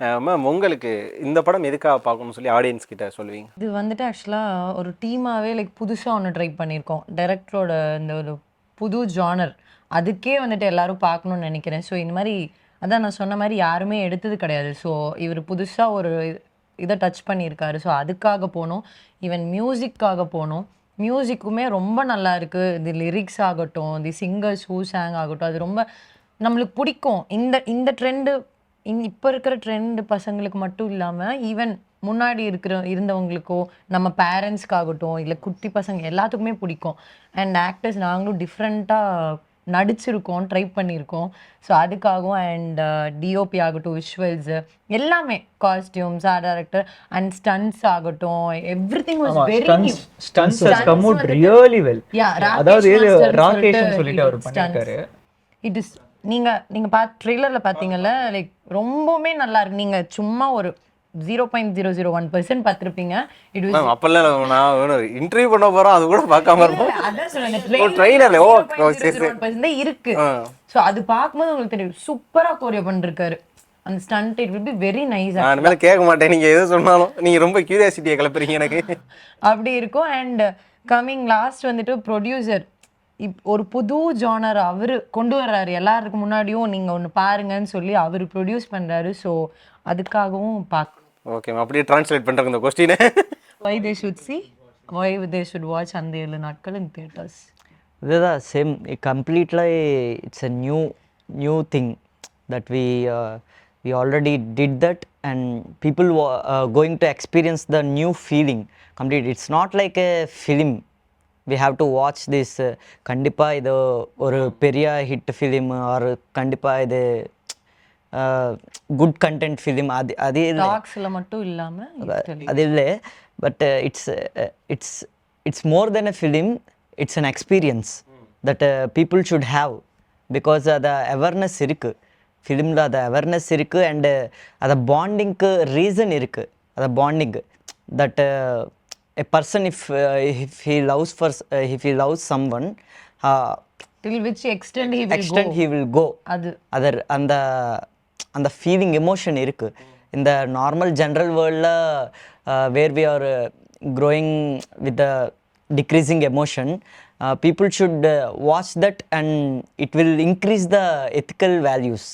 Ma'am உங்களுக்கு இந்த படம் எதுக்காக பார்க்கணும்னு சொல்லி ஆடியன்ஸ் கிட்ட சொல்லுவீங்க? இது வந்துட்டு ஆக்சுவலாக ஒரு டீமாகவே லைக் புதுசாக ஒன்று ட்ரை பண்ணியிருக்கோம். டைரக்டரோட இந்த ஒரு புது ஜானர் அதுக்கே வந்துட்டு எல்லாரும் பார்க்கணும்னு நினைக்கிறேன். ஸோ இந்த மாதிரி அதான் நான் சொன்ன மாதிரி யாருமே எடுத்தது கிடையாது. ஸோ இவர் புதுசாக ஒரு இதை டச் பண்ணியிருக்காரு. ஸோ அதுக்காக போனோம். ஈவன் மியூசிக்காக போனோம். மியூசிக்குமே ரொம்ப நல்லா இருக்குது தி லிரிக்ஸ் ஆகட்டும் தி சிங்கர்ஸ் ஹூ சாங் ஆகட்டும் அது ரொம்ப நம்மளுக்கு பிடிக்கும். இந்த இந்த ட்ரெண்டு இப்போ இருக்கிற ட்ரெண்ட் பசங்களுக்கு மட்டும் இல்லாமல் ஈவன் முன்னாடி இருக்கிற இருந்தவங்களுக்கோ நம்ம பேரண்ட்ஸ்க்காகட்டும் இல்லை குட்டி பசங்க எல்லாத்துக்குமே பிடிக்கும். அண்ட் ஆக்டர்ஸ் நாங்களும் டிஃப்ரெண்ட்டாக நடிச்சிருக்கோம் ட்ரை பண்ணியிருக்கோம் ஸோ அதுக்காகவும் அண்ட் டிஓபி ஆகட்டும் விஷுவல்ஸு எல்லாமே costumes art director and stunts ஆகட்டும் everything was very new stunts has come out really well Yeah, Rakesh அதாவது ராகேஷ்னு சொல்லிட்டு அவர். பண்ணிருக்காரு இட் இஸ் நீங்க நீங்க பா ட்ரெய்லர்ல பாத்தீங்கல்ல லைக் ரொம்பவுமே நல்லா இருக்கு. நீங்க சும்மா ஒரு zero point zero zero one percent பார்த்துருப்பீங்க இட் மேம் அப்பெல்லாம் நான் இன்டர்வியூ பண்ண போறோம் அது கூட பார்க்காம அதான் சொல்லுங்க ஓ, சரி, சரி. இருக்கு. ஸோ அது பார்க்கும்போது உங்களுக்கு தெரியும். சூப்பரா கோரியோ பண்ணிருக்காரு. அந்த stunt it will be very nice நான் இனிமேல் கேட்க மாட்டேன். நீங்க எது சொன்னாலும் நீங்க ரொம்ப கியூரியாசிட்டியை கிளப்புறீங்க எனக்கு. அப்படி இருக்கும். அண்ட் கம்மிங் லாஸ்ட் வந்துட்டு ப்ரொடியூசர் இப் ஒரு புது ஜானர் அவர் கொண்டு வர்றாரு. எல்லாருக்கு முன்னாடியும் நீங்க ஒன்று பாருங்கன்னு சொல்லி அவர் ப்ரொடியூஸ் பண்றாரு. ஸோ அதுக்காகவும் பார்க்கணும் ஓகே அப்படியே டிரான்ஸ்லேட் பண்றேன் இந்த கொஸ்டினை why they should see why they should watch அந்த ஏழு நாட்கள் இன் தியேட்டர்ஸ் இதுதான் same completely it's a new new thing that we we already did that and people going to experience the new feeling complete it's not like a film we have to watch this கண்டிப்பாக இது ஒரு பெரிய hit film R கண்டிப்பாக இது good content film அது அது டாக்ஸ்ல மட்டும் இல்லாம Italy. அது இல்லை. But it's it's it's more then a film it's an experience that people should have because அது அவேர்னஸ் இருக்குது ஃபிலிமில் அது அவேர்னஸ் இருக்குது அண்டு அதை பாண்டிங்க்கு ரீசன் இருக்குது அதை bonding that a person if if he loves for if he loves someone till which extent he will go. Extent he will go அது. Other அந்த அந்த ஃபீலிங் எமோஷன் இருக்கு. இந்த நார்மல் ஜென்ரல் வேர்ல்டில் where we are growing with the decreasing emotion people should watch that and it will increase the ethical values